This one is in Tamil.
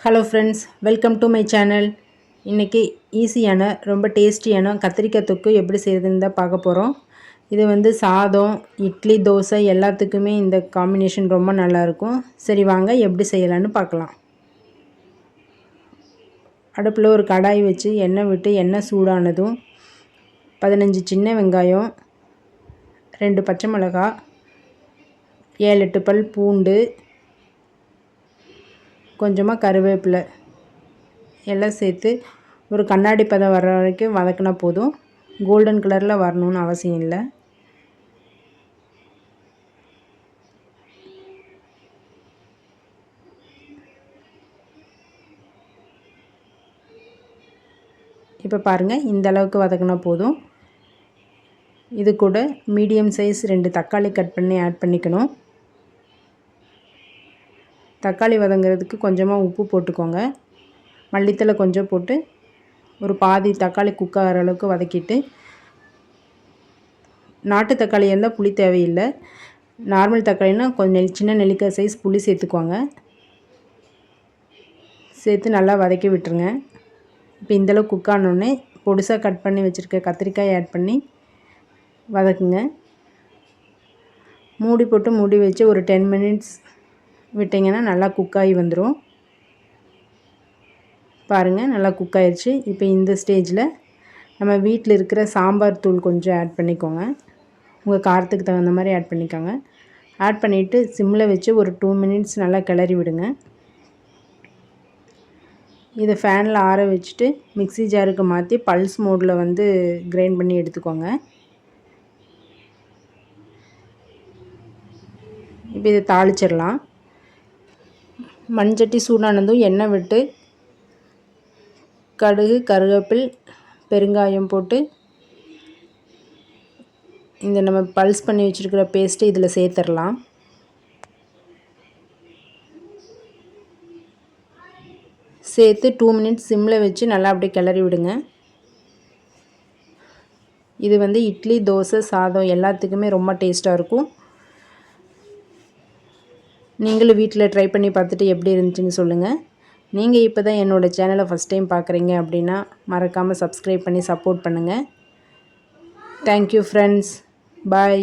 Hello friends welcome to my channel இன்றைக்கி ஈஸியான ரொம்ப டேஸ்டியான கத்திரிக்காய் தொக்கு எப்படி செய்கிறதுன்னு தான் பார்க்க போகிறோம் இது வந்து சாதம் இட்லி தோசை எல்லாத்துக்குமே இந்த காம்பினேஷன் ரொம்ப நல்லாயிருக்கும் சரி வாங்க எப்படி செய்யலான்னு பார்க்கலாம். அடுப்பில் ஒரு கடாய் வச்சு எண்ணெய் விட்டு எண்ணெய் சூடானதும் பதினஞ்சு சின்ன வெங்காயம் ரெண்டு பச்சை மிளகா ஏழு எட்டு பல் பூண்டு கொஞ்சமாக கருவேப்பிலை எல்லாம் சேர்த்து ஒரு கண்ணாடி பதம் வர்ற வரைக்கும் வதக்கினா போதும். கோல்டன் கலரில் வரணும்னு அவசியம் இல்லை. இப்போ பாருங்கள் இந்த அளவுக்கு வதக்கினா போதும். இது கூட மீடியம் சைஸ் ரெண்டு தக்காளி கட் பண்ணி ஆட் பண்ணிக்கணும். தக்காளி வதங்கிறதுக்கு கொஞ்சமாக உப்பு போட்டுக்கோங்க. மல்லித்தலை கொஞ்சம் போட்டு ஒரு பாதி தக்காளி குக் ஆகிற அளவுக்கு வதக்கிட்டு நாட்டு தக்காளி இருந்தால் புளி தேவையில்லை. நார்மல் தக்காளினா கொஞ்சம் நெல் சின்ன நெல்லிக்காய் சைஸ் புளி சேர்த்துக்கோங்க. சேர்த்து நல்லா வதக்கி விட்டுருங்க. இப்போ இந்தளவு குக் ஆனோடனே பொடிசாக கட் பண்ணி வச்சுருக்க கத்திரிக்காய் ஆட் பண்ணி வதக்குங்க. மூடி போட்டு மூடி வச்சு ஒரு டென் மினிட்ஸ் விட்டிங்கன்னா நல்லா குக்காகி வந்துடும் பாருங்கள் நல்லா குக் ஆயிடுச்சு இப்போ இந்த ஸ்டேஜில் நம்ம வீட்டில் இருக்கிற சாம்பார் தூள் கொஞ்சம் ஆட் பண்ணிக்கோங்க. உங்கள் காரத்துக்கு தகுந்த மாதிரி ஆட் பண்ணிக்கோங்க. ஆட் பண்ணிவிட்டு சிம்மில் வச்சு ஒரு டூ மினிட்ஸ் நல்லா கிளறி விடுங்க. இதை ஃபேனில் ஆற வச்சுட்டு மிக்சி ஜாருக்கு மாற்றி பல்ஸ் மோடில் வந்து கிரைண்ட் பண்ணி எடுத்துக்கோங்க. இப்போ இதை தாளிச்சிடலாம். மண்சட்டி சூடானதும் எண்ணெய் விட்டு கடுகு கருவேப்பில் பெருங்காயம் போட்டு இந்த நம்ம பல்ஸ் பண்ணி வச்சுருக்கிற பேஸ்ட்டு இதில் சேர்த்துடலாம். சேர்த்து டூ மினிட்ஸ் சிம்மில் வச்சு நல்லா அப்படியே கிளறி விடுங்க. இது வந்து இட்லி தோசை சாதம் எல்லாத்துக்குமே ரொம்ப டேஸ்ட்டாக இருக்கும். நீங்களும் வீட்டில் ட்ரை பண்ணி பார்த்துட்டு எப்படி இருந்துச்சுன்னு சொல்லுங்கள் நீங்கள் இப்போ தான் என்னோடய சேனலை ஃபஸ்ட் டைம் பார்க்குறீங்க அப்படின்னா மறக்காமல் சப்ஸ்கிரைப் பண்ணி சப்போர்ட் பண்ணுங்கள் தேங்க்யூ ஃப்ரெண்ட்ஸ் பாய்